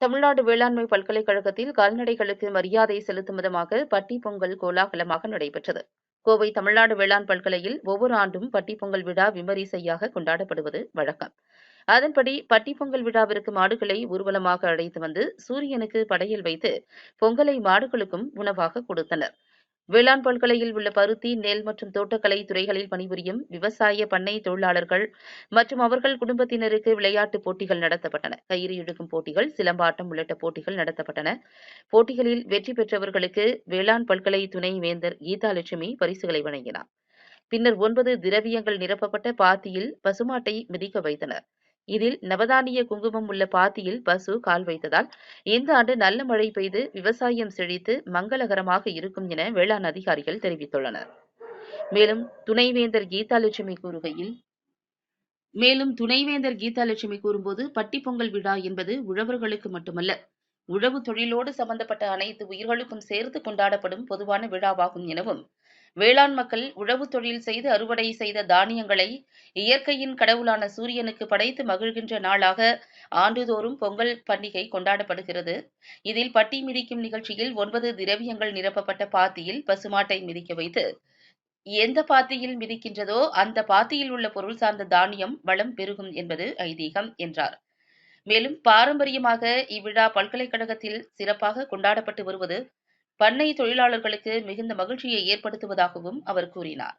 தமிழ்நாடு வேளாண்மை பல்கலைக்கழகத்தில் கால்நடைகளுக்கு மரியாதை செலுத்தும் விதமாக பட்டி பொங்கல் கோலாகலமாக நடைபெற்றது. கோவை தமிழ்நாடு வேளாண் பல்கலையில் ஒவ்வொரு ஆண்டும் பட்டி பொங்கல் விழா விமரிசையாக கொண்டாடப்படுவது வழக்கம். அதன்படி பட்டி பொங்கல் விழாவிற்கு மாடுகளை ஊர்வலமாக அழைத்து வந்து சூரியனுக்கு படையல் வைத்து பொங்கலை மாடுகளுக்கும் உணவாக கொடுத்தனர். வேளாண் பல்கலையில் உள்ள பருத்தி நெல் மற்றும் தோட்டக்கலை துறைகளில் பணிபுரியும் விவசாய பண்ணை தொழிலாளர்கள் மற்றும் அவர்கள் குடும்பத்தினருக்கு விளையாட்டுப் போட்டிகள் நடத்தப்பட்டன. கயிறு இழுக்கும் போட்டிகள் சிலம்பாட்டம் உள்ளிட்ட போட்டிகள் நடத்தப்பட்டன. போட்டிகளில் வெற்றி பெற்றவர்களுக்கு வேளாண் பல்கலை துணை வேந்தர் கீதாலட்சுமி பரிசுகளை வழங்கினார். பின்னர் ஒன்பது திரவியங்கள் நிரப்பப்பட்ட பாத்தியில் பசுமாட்டை மிதிக்க வைத்தனர். இதில் நவதானிய குங்குமம் உள்ள பாத்தியில் பசு கால் வைத்ததால் இந்த ஆண்டு நல்ல மழை பெய்து விவசாயம் செழித்து மங்களகரமாக இருக்கும் என வேளாண் அதிகாரிகள் தெரிவித்துள்ளனர். மேலும் துணைவேந்தர் கீதாலட்சுமி கூறுகையில் மேலும் துணைவேந்தர் கீதாலட்சுமி கூறும்போது பட்டி பொங்கல் விழா என்பது உழவர்களுக்கு மட்டுமல்ல உழவு தொழிலோடு சம்பந்தப்பட்ட அனைத்து உயிர்களுக்கும் சேர்த்து கொண்டாடப்படும் பொதுவான விழாவாகும் எனவும் வேளாண் மக்கள் உழவு தொழில் செய்து அறுவடை செய்த தானியங்களை இயற்கையின் கடவுளான சூரியனுக்கு படைத்து மகிழ்கின்ற நாளாக ஆண்டுதோறும் பொங்கல் பண்டிகை கொண்டாடப்படுகிறது. இதில் பட்டி மிதிக்கும் நிகழ்ச்சியில் ஒன்பது திரவியங்கள் நிரப்பப்பட்ட பாத்தியில் பசுமாட்டை மிதிக்க வைத்து எந்த பாத்தியில் மிதிக்கின்றதோ அந்த பாத்தியில் உள்ள பொருள் சார்ந்த தானியம் வளம் பெருகும் என்பது ஐதீகம் என்றார். மேலும் பாரம்பரியமாக இவ்விழா பல்கலைக்கழகத்தில் சிறப்பாக கொண்டாடப்பட்டு வருவது பண்ணை தொழிலாளர்களுக்கு மிகுந்த மகிழ்ச்சியை ஏற்படுத்துவதாகவும் அவர் கூறினார்.